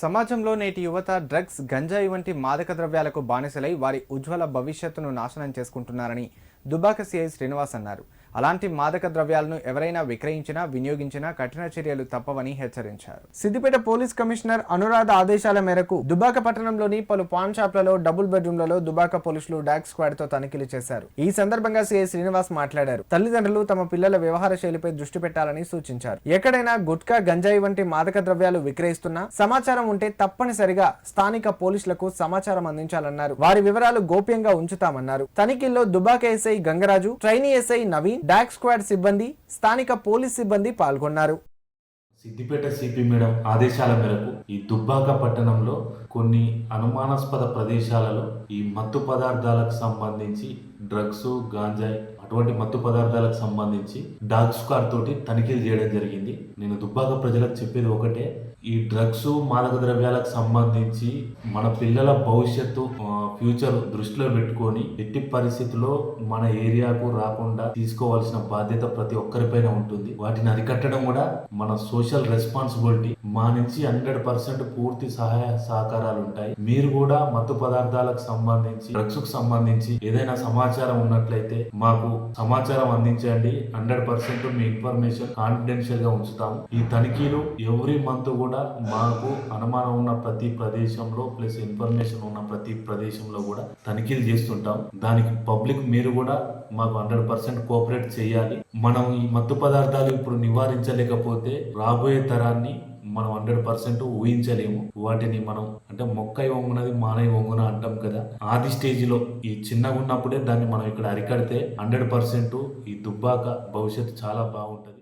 సమాజంలో నేటి యువత డ్రగ్స్ గంజాయి వంటి మాదక ద్రవ్యాలకు బానిసలై వారి ఉజ్వల భవిష్యత్తును నాశనం చేసుకుంటున్నారని దుబాక సిఐ శ్రీనివాస్ అన్నారు. అలాంటి మాదక ద్రవ్యాలను ఎవరైనా విక్రయించినా వినియోగించినా కఠిన చర్యలు తప్పవని హెచ్చరించారు. సిద్దిపేట పోలీస్ కమిషనర్ అనురాధ ఆదేశాల మేరకు దుబాక పట్టణంలోని పలు పాన్ షాప్లలో డబుల్ బెడ్రూమ్లలో దుబాక పోలీసులు డాగ్ స్క్వాడ్తో తనిఖీలు చేశారు. ఈ సందర్భంగా సీఐ శ్రీనివాస్ మాట్లాడారు. తల్లిదండ్రులు తమ పిల్లల వ్యవహార శైలిపై దృష్టి పెట్టాలని సూచించారు. ఎక్కడైనా గుట్కా గంజాయి వంటి మాదక ద్రవ్యాలు విక్రయిస్తున్నా సమాచారం ఉంటే తప్పనిసరిగా స్థానిక పోలీసులకు సమాచారం అందించాలన్నారు. వారి వివరాలు గోప్యంగా ఉంచుతామన్నారు. తనిఖీల్లో Dubaka SI Gangaraju trainee SI Naveen dog squad సిబ్బంది స్థానిక పోలీస్ సిబ్బంది పాల్గొన్నారు. సిద్దిపేట సిపి మేడం ఆదేశాల మేరకు ఈ దుబ్బాక పట్టణంలో కొన్ని అనుమానాస్పద ప్రదేశాలలో ఈ మత్తు పదార్థాలకు సంబంధించి డ్రగ్స్ గాంజాయి అటువంటి మత్తు పదార్థాలకు సంబంధించి డాగ్ స్క్వాడ్ తోటి తనిఖీలు చేయడం జరిగింది. నేను దుబ్బాక ప్రజలకు చెప్పేది ఒకటే ఈ డ్రగ్స్ మాదక ద్రవ్యాలకు సంబంధించి మన పిల్లల భవిష్యత్తు ఫ్యూచర్ దృష్టిలో పెట్టుకొని ఎట్టి పరిస్థితుల్లో మన ఏరియాకు రాకుండా తీసుకోవాల్సిన బాధ్యత ప్రతి ఒక్కరిపైన ఉంటుంది. వాటిని అరికట్టడం కూడా మన సోషల్ రెస్పాన్సిబిలిటీ. మా నుంచి హండ్రెడ్ పర్సెంట్ పూర్తి సహాయ సహకారాలు ఉంటాయి. మీరు కూడా మత్తు పదార్థాలకు సంబంధించి డ్రగ్స్కు సంబంధించి ఏదైనా సమాచారం ఉన్నట్లయితే మాకు సమాచారం అందించండి. హండ్రెడ్ పర్సెంట్ మీ ఇన్ఫర్మేషన్ కాన్ఫిడెన్షియల్గా ఉంచుతాము ఈ తనిఖీలు ఎవ్రీ మంత్ కూడా మాకు అనుమానం ఉన్న ప్రతి ప్రదేశంలో ప్లస్ ఇన్ఫర్మేషన్ ఉన్న ప్రతి ప్రదేశంలో కూడా తనిఖీలు చేస్తుంటాం. దానికి పబ్లిక్ మీరు కూడా మాకు హండ్రెడ్ పర్సెంట్ కోఆపరేట్ చేయాలి. మనం ఈ మత్తు పదార్థాలు ఇప్పుడు నివారించలేకపోతే రాబోయే తరాన్ని మనం హండ్రెడ్ పర్సెంట్ ఊహించలేము. వాటిని మనం అంటే మొక్క వంగునది మానై వంగున అంటాం కదా. ఆది స్టేజ్లో ఈ చిన్నగా ఉన్నప్పుడే దాన్ని మనం ఇక్కడ అరికడితే హండ్రెడ్ పర్సెంట్ ఈ దుబ్బాక భవిష్యత్తు చాలా బాగుంటుంది.